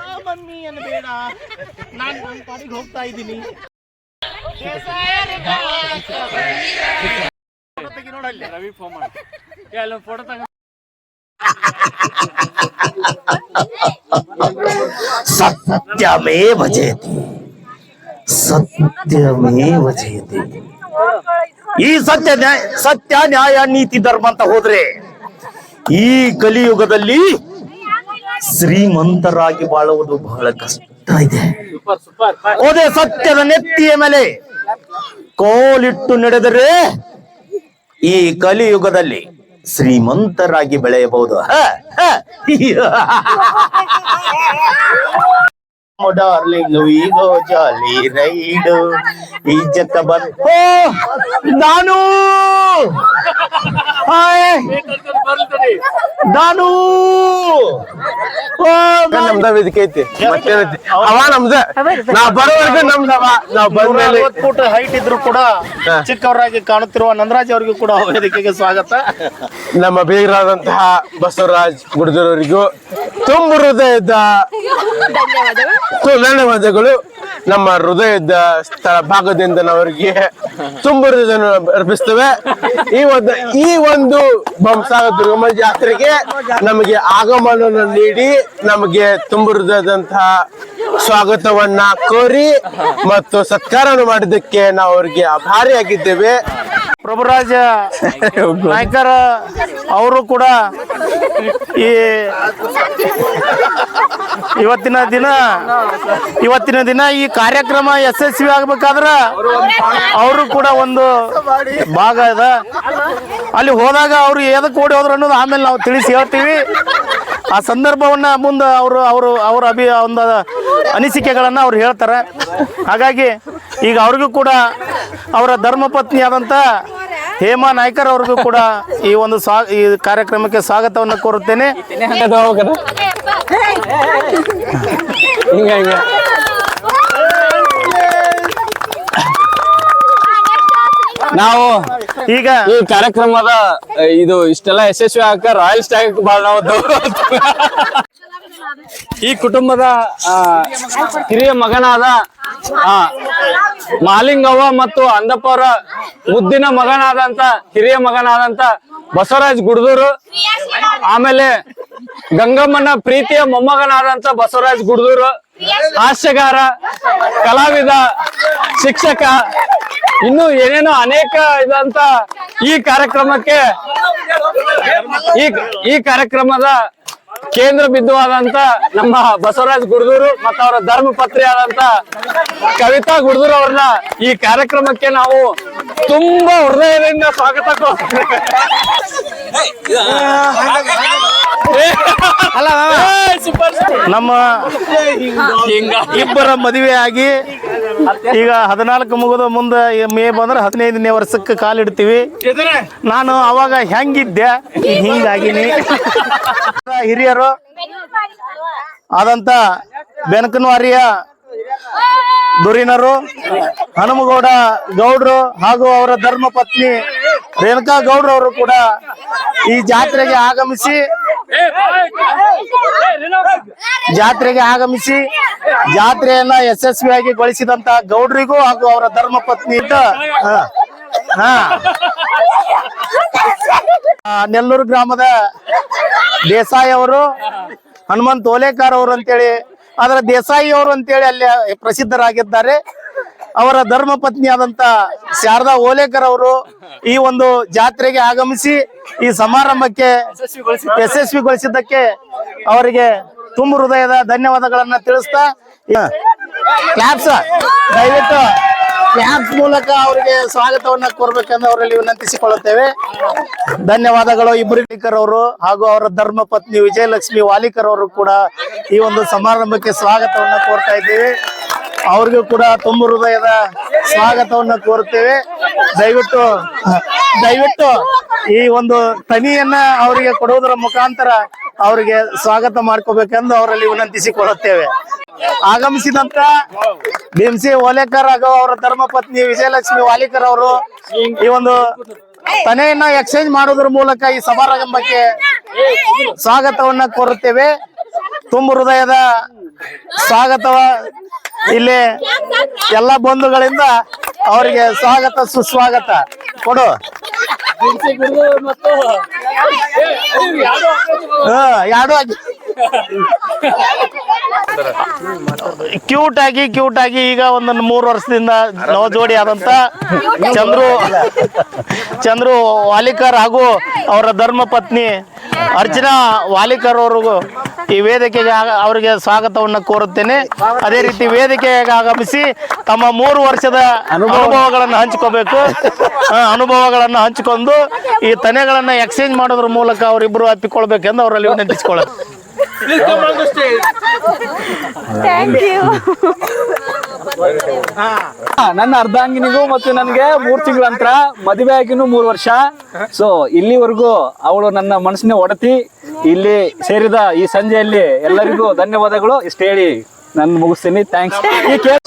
ಆ ಮಮ್ಮಿ ಬೇಡ. ನಾನು ನನ್ನ ಪಾಡಿಗೆ ಹೋಗ್ತಾ ಇದ್ದೀನಿ. ತೆಗಿ ನೋಡಲ್ಲಿ ರವಿ ಫೋನ್ ಮಾಡಿ ಅಲ್ಲೊಂದು ಫೋಟೋ ತಗ. ಸತ್ಯಮೇವ ಜಯತಿ ಸತ್ಯಮೇವ ಜಯತಿ ಈ ಸತ್ಯ ನ್ಯಾಯ ಸತ್ಯ ನ್ಯಾಯ ನೀತಿ ಧರ್ಮ ಅಂತ ಹೋದ್ರೆ ಈ ಕಲಿಯುಗದಲ್ಲಿ ಶ್ರೀಮಂತರಾಗಿ ಬಾಳುವುದು ಬಹಳ ಕಷ್ಟ ಇದೆ. ಓದೆ ಸತ್ಯದ ನೆತ್ತಿಯ ಮೇಲೆ ಕೋಲಿಟ್ಟು ನಡೆದರೆ ಈ ಕಲಿಯುಗದಲ್ಲಿ ಶ್ರೀಮಂತರಾಗಿ ಬೆಳೆಯಬಹುದು. ಡಾರ್ಲಿಂಗ್ ಜಾಲಿ ರೈಡು ಬಂದು ನಾನು ಹಾಯ್, ಓ, ನಮ್ದ ವೇದಿಕೆ ಐತಿ. ಮತ್ತೇನೈತಿ ಅವ ನಮ್ದ. ನಾ ಬರೋವರೆಗೂ ಅವ ನಾವ್ ಬಂದ್ಮೇಲೆ ಫುಟ್ ಹೈಟ್ ಇದ್ರು ಕೂಡ ಚಿಕ್ಕವರಾಗಿ ಕಾಣುತ್ತಿರುವ ನಂದರಾಜ್ ಅವರಿಗೂ ಕೂಡ ವೇದಿಕೆಗೆ ಸ್ವಾಗತ. ನಮ್ಮ ಬೀಗರಾದಂತಹ ಬಸವರಾಜ್ ಗುಡ್ದೂರವರಿಗೂ ತುಂಬ ಹೃದಯದ ಧನ್ಯವಾದಗಳು. ನಮ್ಮ ಹೃದಯದ ಸ್ಥಳ ಭಾಗದಿಂದ ತುಂಬ ಹೃದಯ ಅರ್ಪಿಸ್ತೇವೆ. ಈ ಒಂದು ಈ ಒಂದು ಬಂಸಾಗ ದುರ್ಗಮ್ಮ ಜಾತ್ರೆಗೆ ನಮಗೆ ಆಗಮನವನ್ನು ನೀಡಿ ನಮಗೆ ತುಂಬ ಸ್ವಾಗತವನ್ನ ಕೋರಿ ಮತ್ತು ಸತ್ಕಾರವನ್ನು ಮಾಡಿದ್ದಕ್ಕೆ ನಾವು ಅವರಿಗೆ ಆಭಾರಿಯಾಗಿದ್ದೇವೆ. ಪ್ರಭುರಾಜ ನಾಯ್ಕರ್ ಅವರು ಕೂಡ ಈ ಇವತ್ತಿನ ದಿನ ಇವತ್ತಿನ ದಿನ ಈ ಕಾರ್ಯಕ್ರಮ ಯಶಸ್ವಿ ಆಗ್ಬೇಕಾದ್ರ ಅವರು ಕೂಡ ಒಂದು ಭಾಗ ಅದ. ಅಲ್ಲಿ ಹೋದಾಗ ಅವ್ರು ಎದಕ್ಕೆ ಓಡಿ ಹೋದ್ರು ಅನ್ನೋದು ಆಮೇಲೆ ನಾವು ತಿಳಿಸಿ ಹೇಳ್ತೀವಿ. ಆ ಸಂದರ್ಭವನ್ನ ಮುಂದೆ ಅವರು ಅವರು, ಅವರ ಅಭಿ, ಒಂದು ಅನಿಸಿಕೆಗಳನ್ನ ಅವ್ರು ಹೇಳ್ತಾರೆ. ಹಾಗಾಗಿ ಈಗ ಅವ್ರಿಗೂ ಕೂಡ ಅವರ ಧರ್ಮಪತ್ನಿ ಆದಂತ ಹೇಮಾ ನಾಯ್ಕರ್ ಅವ್ರಿಗೂ ಕೂಡ ಈ ಒಂದು ಸ್ವಾ ಈ ಕಾರ್ಯಕ್ರಮಕ್ಕೆ ಸ್ವಾಗತವನ್ನು ಕೋರುತ್ತೇನೆ. ನಾವು ಈಗ ಈ ಕಾರ್ಯಕ್ರಮದ ಇದು ಇಷ್ಟೆಲ್ಲ ಯಶಸ್ವಿ ಆಗ ರಾಯಲ್ ಸ್ಟಾಗ್ ಬಾಳ ನಾವು ಈ ಕುಟುಂಬದ ಹಿರಿಯ ಮಗನಾದ ಮಾಲಿಂಗವ್ವ ಮತ್ತು ಅಂದಪ್ಪರ ಅವರ ಮುದ್ದಿನ ಮಗನಾದಂತ, ಹಿರಿಯ ಮಗನಾದಂತ ಬಸವರಾಜ್ ಗುಡ್ದೂರು, ಆಮೇಲೆ ಗಂಗಮ್ಮನ ಪ್ರೀತಿಯ ಮೊಮ್ಮಗನಾದಂತ ಬಸವರಾಜ್ ಗುಡ್ದೂರು, ಹಾಸ್ಯಗಾರ, ಕಲಾವಿದ, ಶಿಕ್ಷಕ, ಇನ್ನು ಏನೇನೋ ಅನೇಕ ಇದಂತ ಈ ಕಾರ್ಯಕ್ರಮಕ್ಕೆ ಈ ಕಾರ್ಯಕ್ರಮದ ಕೇಂದ್ರ ಬಿಂದುವಾದಂತ ನಮ್ಮ ಬಸವರಾಜ್ ಗುಡ್ದೂರು ಮತ್ತು ಅವರ ಧರ್ಮ ಪತ್ರಿ ಆದಂತ ಕವಿತಾ ಗುಡ್ದೂರು ಅವ್ರನ್ನ ಈ ಕಾರ್ಯಕ್ರಮಕ್ಕೆ ನಾವು ತುಂಬಾ ಹೃದಯದಿಂದ ಸ್ವಾಗತ. ನಮ್ಮ ಇಬ್ಬರ ಮದುವೆ ಆಗಿ ಈಗ ಹದಿನಾಲ್ಕು ಮುಗಿದ ಮುಂದೆ ಮೇ ಬಂದ್ರೆ ಹದಿನೈದನೇ ವರ್ಷಕ್ಕೆ ಕಾಲಿಡ್ತೀವಿ. ನಾನು ಅವಾಗ ಹೆಂಗಿದ್ದೆ? ಹಿಂಗಾಗಿನಿ. ಹಿರಿಯರು ಆದಂತ ಬೆನಕನವಾರಿಯ ದುರಿನರು ಹನುಮಗೌಡ ಗೌಡ್ರು ಹಾಗೂ ಅವರ ಧರ್ಮ ಪತ್ನಿ ರೇಣುಕಾ ಗೌಡ್ರವರು ಕೂಡ ಈ ಜಾತ್ರೆಗೆ ಆಗಮಿಸಿ ಜಾತ್ರೆಗೆ ಆಗಮಿಸಿ ಜಾತ್ರೆಯನ್ನ ಯಶಸ್ವಿಯಾಗಿ ಗೊಳಿಸಿದಂತ ಗೌಡ್ರಿಗೂ ಹಾಗೂ ಅವರ ಧರ್ಮ ಪತ್ನಿ ಹಾ, ನೆಲ್ಲೂರು ಗ್ರಾಮದ ದೇಸಾಯಿ ಅವರು, ಹನುಮಂತ್ ಓಲೇಕಾರ್ ಅವರು ಅಂತೇಳಿ, ಅದರ ದೇಸಾಯಿ ಅವರು ಅಂತೇಳಿ ಅಲ್ಲಿ ಪ್ರಸಿದ್ಧರಾಗಿದ್ದಾರೆ. ಅವರ ಧರ್ಮ ಪತ್ನಿ ಆದಂತ ಶಾರದಾ ಓಲೇಕರ್ ಅವರು ಈ ಒಂದು ಜಾತ್ರೆಗೆ ಆಗಮಿಸಿ ಈ ಸಮಾರಂಭಕ್ಕೆ ಯಶಸ್ವಿಗೊಳಿಸಿದ್ದಕ್ಕೆ ಅವರಿಗೆ ತುಂಬ ಹೃದಯದ ಧನ್ಯವಾದಗಳನ್ನ ತಿಳಿಸ್ತಾ ಕ್ಲಾಪ್ಸ್ ದಯವಿಟ್ಟು ಕ್ಲಾಪ್ಸ್ ಮೂಲಕ ಅವರಿಗೆ ಸ್ವಾಗತವನ್ನ ಕೋರ್ಬೇಕೆಂದು ಅವರಲ್ಲಿ ವಿನಂತಿಸಿಕೊಳ್ಳುತ್ತೇವೆ. ಧನ್ಯವಾದಗಳು ಇಬ್ರಿಕರ್ ಅವರು ಹಾಗೂ ಅವರ ಧರ್ಮ ಪತ್ನಿ ವಿಜಯಲಕ್ಷ್ಮಿ ವಾಲಿಕರ್ ಅವರು ಕೂಡ ಈ ಒಂದು ಸಮಾರಂಭಕ್ಕೆ ಸ್ವಾಗತವನ್ನ ಕೋರ್ತಾ ಇದ್ದೇವೆ. ಅವ್ರಿಗೂ ಕೂಡ ತುಂಬ ಹೃದಯದ ಸ್ವಾಗತವನ್ನ ಕೋರುತ್ತೇವೆ. ದಯವಿಟ್ಟು ದಯವಿಟ್ಟು ಈ ಒಂದು ತನಿಯನ್ನ ಅವರಿಗೆ ಕೊಡುವುದರ ಮುಖಾಂತರ ಅವರಿಗೆ ಸ್ವಾಗತ ಮಾಡ್ಕೋಬೇಕೆಂದು ಅವರಲ್ಲಿ ವಿನಂತಿಸಿಕೊಳ್ಳುತ್ತೇವೆ. ಆಗಮಿಸಿದಂತ ಭೀಮ್ಸಿ ಓಲೇಕರ್ ಹಾಗೂ ಅವರ ಧರ್ಮ ಪತ್ನಿ ವಿಜಯಲಕ್ಷ್ಮಿ ವಾಲಿಕರ್ ಅವರು ಈ ಒಂದು ತನೆಯನ್ನ ಎಕ್ಸ್ಚೇಂಜ್ ಮಾಡೋದ್ರ ಮೂಲಕ ಈ ಸಮಾರಂಭಕ್ಕೆ ಸ್ವಾಗತವನ್ನ ಕೋರುತ್ತೇವೆ. ತುಂಬ ಹೃದಯದ ಸ್ವಾಗತವ ಇಲ್ಲಿ ಎಲ್ಲ ಬಂಧುಗಳಿಂದ ಅವರಿಗೆ ಸ್ವಾಗತ ಸುಸ್ವಾಗತ. ಕೊಡು. ಹ ಎರಡು ಕ್ಯೂಟ್ ಆಗಿ ಕ್ಯೂಟ್ ಆಗಿ ಈಗ ಒಂದು ಮೂರು ವರ್ಷದಿಂದ ನವ ಜೋಡಿ ಆದಂತ ಚಂದ್ರು ಚಂದ್ರು ವಾಲಿಕರ್ ಹಾಗೂ ಅವರ ಧರ್ಮ ಪತ್ನಿ ಅರ್ಚನಾ ವಾಲಿಕರ್ ಅವ್ರಿಗೂ ಈ ವೇದಿಕೆಗೆ ಅವರಿಗೆ ಸ್ವಾಗತವನ್ನು ಕೋರುತ್ತೇನೆ. ಅದೇ ರೀತಿ ವೇದಿಕೆಗೆ ಆಗಮಿಸಿ ತಮ್ಮ ಮೂರು ವರ್ಷದ ಅನುಭವಗಳನ್ನು ಹಂಚ್ಕೋಬೇಕು. ಅನುಭವಗಳನ್ನು ಹಂಚಿಕೊಂಡು ಈ ತನೆಗಳನ್ನು ಎಕ್ಸ್ಚೇಂಜ್ ಮಾಡೋದ್ರ ಮೂಲಕ ಅವರಿಬ್ಬರು ಅಪ್ಪಿಕೊಳ್ಬೇಕೆಂದು ಅವರಲ್ಲಿ ವಿನಂತಿಸಿಕೊಳ್ಳೋದು. Please come on the stage. Thank you ನನ್ನ ಅರ್ಧಾಂಗಿನಿಗೂ ಮತ್ತು ನನಗೆ ಮೂರ್ ತಿಂಗಳ ನಂತರ ಮದುವೆ ಆಗಿನೂ ಮೂರು ವರ್ಷ. ಸೊ ಇಲ್ಲಿವರೆಗೂ ಅವಳು ನನ್ನ ಮನಸ್ಸಿನ ಒಡತಿ ಇಲ್ಲಿ ಸೇರಿದ ಈ ಸಂಜೆಯಲ್ಲಿ ಎಲ್ಲರಿಗೂ ಧನ್ಯವಾದಗಳು. ಇಷ್ಟ ಹೇಳಿ ನಾನು ಮುಗಿಸ್ತೀನಿ. ಥ್ಯಾಂಕ್ಸ್ ಈ ಕೇಕ್